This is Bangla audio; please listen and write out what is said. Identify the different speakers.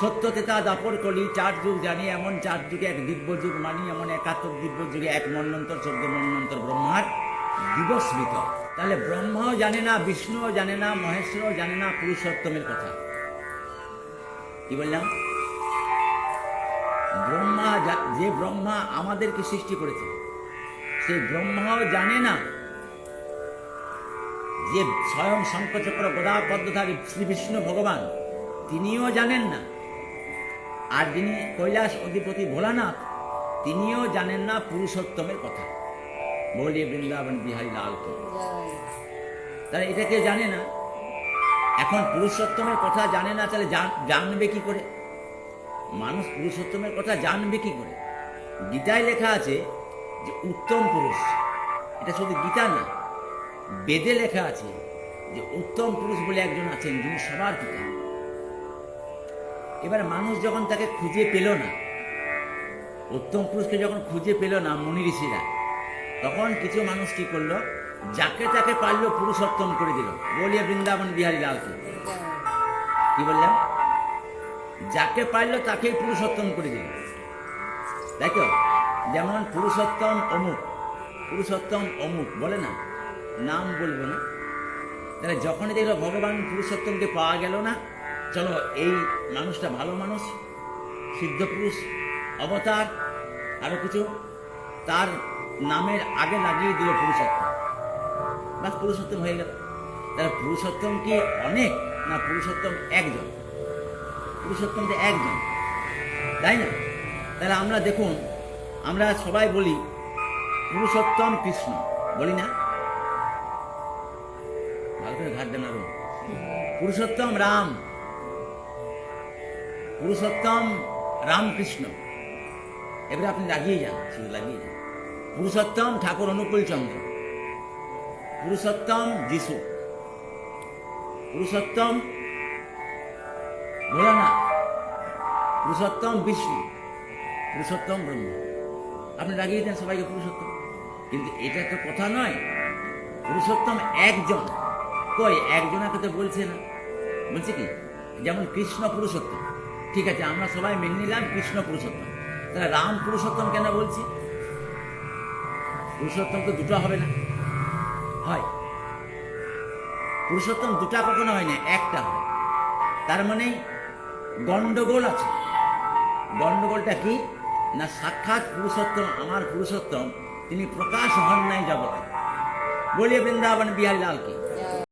Speaker 1: সত্যতে তা দাপর করি, চার যুগ জানি, এমন চার যুগে এক দিব্য যুগ মানি, এমন একাত্তর দিব্য যুগে এক মন্নন্তর, চোদ্দ মন্নন্তর ব্রহ্মার দিবস বিতর তাহলে ব্রহ্মাও জানে না, বিষ্ণুও জানে না, মহেশ্বরও জানে না, পুরুষোত্তমের কথা। কি বললাম? ব্রহ্মা যে ব্রহ্মা আমাদেরকে সৃষ্টি করেছে সেই ব্রহ্মাও জানে না যে স্বয়ং শঙ্কচক্র শ্রী বিষ্ণু ভগবান, তিনিও জানেন না। আর যিনি কৈলাস অধিপতি ভোলানাথ, তিনিও জানেন না পুরুষোত্তমের কথা। বলিয়ে বৃন্দাবন বিহারী লাল তাহলে এটা কেউ জানে না? এখন পুরুষোত্তমের কথা জানে না, তাহলে জানবে কি করে? মানুষ পুরুষোত্তমের কথা জানবে কি করে? গীতায় লেখা আছে যে উত্তম পুরুষ, এটা শুধু গীতা না, বেদে লেখা আছে যে উত্তম পুরুষ বলে একজন আছেন, যিনি সবার পিতা। এবার মানুষ যখন তাকে খুঁজে পেল না, উত্তম পুরুষকে যখন খুঁজে পেল না মুনি ঋষিরা, তখন কিছু মানুষ কি করল? যাকে তাকে পারল পুরুষোত্তম করে দিল। বলিয়া বৃন্দাবন বিহারী লালকে। কি বললাম যাকে পারল তাকেই পুরুষোত্তম করে দিল। তো যেমন পুরুষোত্তম অমুক পুরুষোত্তম অমুক, বলে না? নাম বলব না। তাহলে যখনই দেখল ভগবান পুরুষোত্তমকে পাওয়া গেল না চলো, এই মানুষটা ভালো মানুষ, সিদ্ধ পুরুষ, অবতার, আরও কিছু। তার নামের আগে লাগিয়ে দিল পুরুষোত্তম। বাস পুরুষোত্তম হয়ে গেল। তাহলে পুরুষোত্তম কি অনেক, না পুরুষোত্তম একজন? পুরুষোত্তম তো একজন, তাই না? তাহলে আমরা দেখুন, আমরা সবাই বলি, পুরুষোত্তম কৃষ্ণ। বলি না? ভালো করে ঘাট দেন আরও। পুরুষোত্তম রাম। পুরুষোত্তম রামকৃষ্ণ। এবারে আপনি লাগিয়ে যান লাগিয়ে যান। পুরুষোত্তম ঠাকুর অনুকূল চন্দ্র। পুরুষোত্তম যিশু। পুরুষোত্তম ভোলানাথ। পুরুষোত্তম বিষ্ণু। পুরুষোত্তম ব্রহ্ম। আপনি লাগিয়ে দেন সবাইকে পুরুষোত্তম। কিন্তু এটা তো কথা নয়। পুরুষোত্তম একজন। কই? একজনাকে তো বলছে না। বলছে কি? যেমন কৃষ্ণ পুরুষোত্তম। ঠিক আছে, আমরা সবাই মেনে নিলাম কৃষ্ণ পুরুষোত্তম। তাহলে রাম পুরুষোত্তম কেন বলছি? পুরুষোত্তম তো দুটো হবে না। হয়। পুরুষোত্তম দুটা কখনো হয় না, একটা হয়। তার মানে গন্ডগোল আছে। গন্ডগোলটা কি? না সাক্ষাৎ পুরুষোত্তম, আমার পুরুষোত্তম, তিনি প্রকাশ হন নাই জগতে। বলিয়ে বৃন্দাবন বিহারী লাল কি?